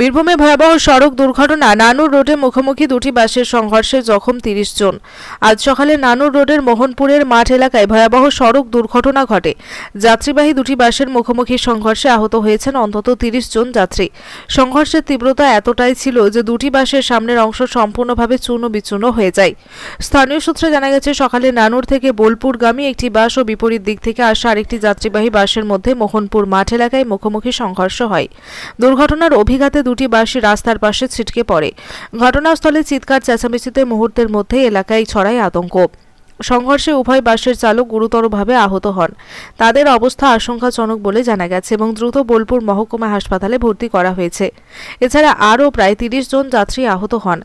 বীরভূমে ভয়াবহ সড়ক দুর্ঘটনা। নানুর রোডে মুখোমুখি দুটি বাসের সংঘর্ষে জখম তিরিশ জন। আজ সকালে নানুর রোডের মোহনপুরের মাঠ এলাকায় ভয়াবহ সড়ক দুর্ঘটনা ঘটে। যাত্রীবাহী দুটি বাসের মুখোমুখি সংঘর্ষে আহত হয়েছেন অন্তত তিরিশ জন যাত্রী। সংঘর্ষের তীব্রতা এতটাই ছিল যে দুটি বাসের সামনের অংশ সম্পূর্ণভাবে চূর্ণ বিচূর্ণ হয়ে যায়। স্থানীয় সূত্রে জানা গেছে, সকালে নানুর থেকে বোলপুরগামী একটি বাস ও বিপরীত দিক থেকে আসা আরেকটি যাত্রীবাহী বাসের মধ্যে মোহনপুর মাঠ এলাকায় মুখোমুখি সংঘর্ষ হয়। দুর্ঘটনার অভিঘাতে দুটি বাসই রাস্তার পাশে ছিটকে পড়ে। ঘটনাস্থলে চিৎকার চেঁচামেচিতে মুহূর্তের মধ্যে এলাকায় ছড়ায় আতঙ্ক। সংঘর্ষে উভয় বাসের চালক গুরুতরভাবে আহত হন। তাদের অবস্থা আশঙ্কাজনক বলে জানা গেছে এবং দ্রুত বোলপুর মহকুমা হাসপাতালে ভর্তি করা হয়েছে। এছাড়া আরও প্রায় তিরিশ জন যাত্রী আহত হন,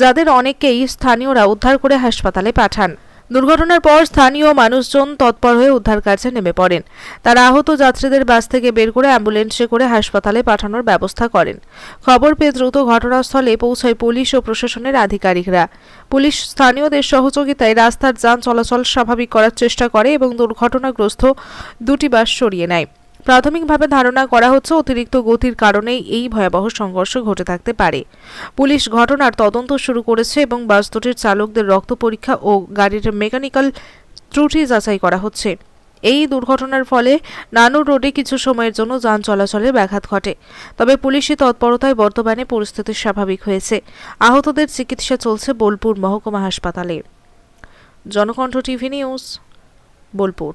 যাদের অনেককেই স্থানীয়রা উদ্ধার করে হাসপাতালে পাঠান। দুর্ঘটনার পর স্থানীয় মানুষজন তৎপর হয়ে উদ্ধার কাজে নেমে পড়েন। তারা আহত যাত্রীদের বাস থেকে বের করে অ্যাম্বুলেন্সে করে হাসপাতালে পাঠানোর ব্যবস্থা করেন। খবর পেয়ে দ্রুত ঘটনাস্থলে পৌঁছায় পুলিশ ও প্রশাসনের আধিকারিকরা। পুলিশ স্থানীয়দের সহযোগিতায় রাস্তার যান চলাচল স্বাভাবিক করার চেষ্টা করে এবং দুর্ঘটনাগ্রস্ত দুটি বাস সরিয়ে নেয়। প্রাথমিকভাবে ধারণা করা হচ্ছে অতিরিক্ত গতির কারণেই এই ভয়াবহ সংঘর্ষ ঘটে থাকতে পারে। পুলিশ ঘটনার তদন্ত শুরু করেছে এবং বাস দুটির চালকদের রক্ত পরীক্ষা ও গাড়ির মেকানিক্যাল ত্রুটি যাচাই করা হচ্ছে। এই দুর্ঘটনার ফলে নানুর রোডে কিছু সময়ের জন্য যান চলাচলে ব্যাঘাত ঘটে। তবে পুলিশি তৎপরতায় বর্তমানে পরিস্থিতি স্বাভাবিক হয়েছে। আহতদের চিকিৎসা চলছে বোলপুর মহকুমা হাসপাতালে। Janakantha TV news, Bolpur.